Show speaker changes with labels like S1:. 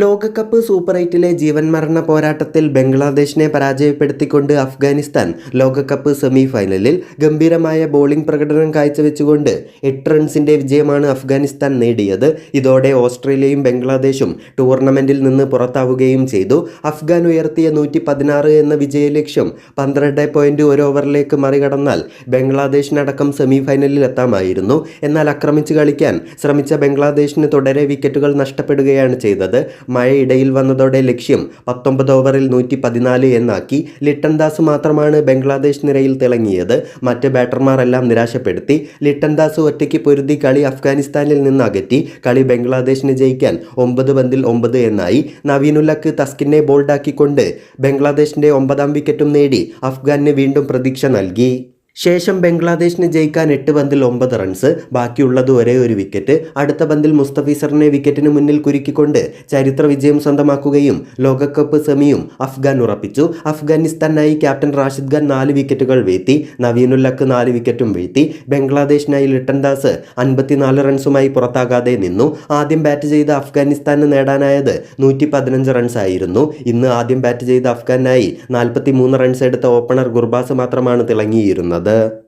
S1: ലോകകപ്പ് സൂപ്പർ എയ്റ്റിലെ ജീവൻ മരണ പോരാട്ടത്തിൽ ബംഗ്ലാദേശിനെ പരാജയപ്പെടുത്തിക്കൊണ്ട് അഫ്ഗാനിസ്ഥാൻ ലോകകപ്പ് സെമി ഫൈനലിൽ ഗംഭീരമായ ബോളിംഗ് പ്രകടനം കാഴ്ചവെച്ചുകൊണ്ട് എട്ട് റൺസിന്റെ വിജയമാണ് അഫ്ഗാനിസ്ഥാൻ നേടിയത്. ഇതോടെ ഓസ്ട്രേലിയയും ബംഗ്ലാദേശും ടൂർണമെന്റിൽ നിന്ന് പുറത്താവുകയും ചെയ്തു. അഫ്ഗാൻ ഉയർത്തിയ നൂറ്റി പതിനാറ് എന്ന വിജയലക്ഷ്യം പന്ത്രണ്ട് പോയിന്റ് ഒരു ഓവറിലേക്ക് മറികടന്നാൽ ബംഗ്ലാദേശിനടക്കം സെമി ഫൈനലിൽ എത്താമായിരുന്നു. എന്നാൽ ആക്രമിച്ച് കളിക്കാൻ ശ്രമിച്ച ബംഗ്ലാദേശിന് തുടരെ വിക്കറ്റുകൾ നഷ്ടപ്പെടുകയാണ് ചെയ്തത്. മഴയിടയിൽ വന്നതോടെ ലക്ഷ്യം പത്തൊമ്പത് ഓവറിൽ നൂറ്റി പതിനാല് എന്നാക്കി. ലിട്ടൺ ദാസ് മാത്രമാണ് ബംഗ്ലാദേശ് നിരയിൽ തിളങ്ങിയത്. മറ്റ് ബാറ്റർമാരെല്ലാം നിരാശപ്പെടുത്തി. ലിട്ടൺ ദാസ് ഒറ്റയ്ക്ക് പൊരുതി കളി അഫ്ഗാനിസ്ഥാനിൽ നിന്ന് അകറ്റി. കളി ബംഗ്ലാദേശിന് ജയിക്കാൻ ഒമ്പത് പന്തിൽ ഒമ്പത് എന്നായി. നവീനുല്ലക്ക് തസ്കിനെ ബോൾഡാക്കിക്കൊണ്ട് ബംഗ്ലാദേശിന്റെ ഒമ്പതാം വിക്കറ്റും നേടി. അഫ്ഗാനിന് വീണ്ടും പ്രതീക്ഷ നൽകി. ശേഷം ബംഗ്ലാദേശിന് ജയിക്കാൻ എട്ട് പന്തിൽ ഒമ്പത് റൺസ്. ബാക്കിയുള്ളത് ഒരേ ഒരു വിക്കറ്റ്. അടുത്ത പന്തിൽ മുസ്തഫീസറിനെ വിക്കറ്റിന് മുന്നിൽ കുരുക്കിക്കൊണ്ട് ചരിത്ര വിജയം സ്വന്തമാക്കുകയും ലോകകപ്പ് സെമിയും അഫ്ഗാൻ ഉറപ്പിച്ചു. അഫ്ഗാനിസ്ഥാനായി ക്യാപ്റ്റൻ റാഷിദ് ഖാൻ നാല് വിക്കറ്റുകൾ വീഴ്ത്തി. നവീനുല്ലക്ക് നാല് വിക്കറ്റും വീഴ്ത്തി. ബംഗ്ലാദേശിനായി ലിട്ടൻ ദാസ് അൻപത്തിനാല് റൺസുമായി പുറത്താകാതെ നിന്നു. ആദ്യം ബാറ്റ് ചെയ്ത അഫ്ഗാനിസ്ഥാന് നേടാനായത് നൂറ്റി പതിനഞ്ച് റൺസായിരുന്നു ഇന്ന് ആദ്യം ബാറ്റ് ചെയ്ത അഫ്ഗാനായി നാൽപ്പത്തി മൂന്ന് റൺസ് എടുത്ത ഓപ്പണർ ഗുർബാസ് മാത്രമാണ് തിളങ്ങിയിരുന്നത്. 的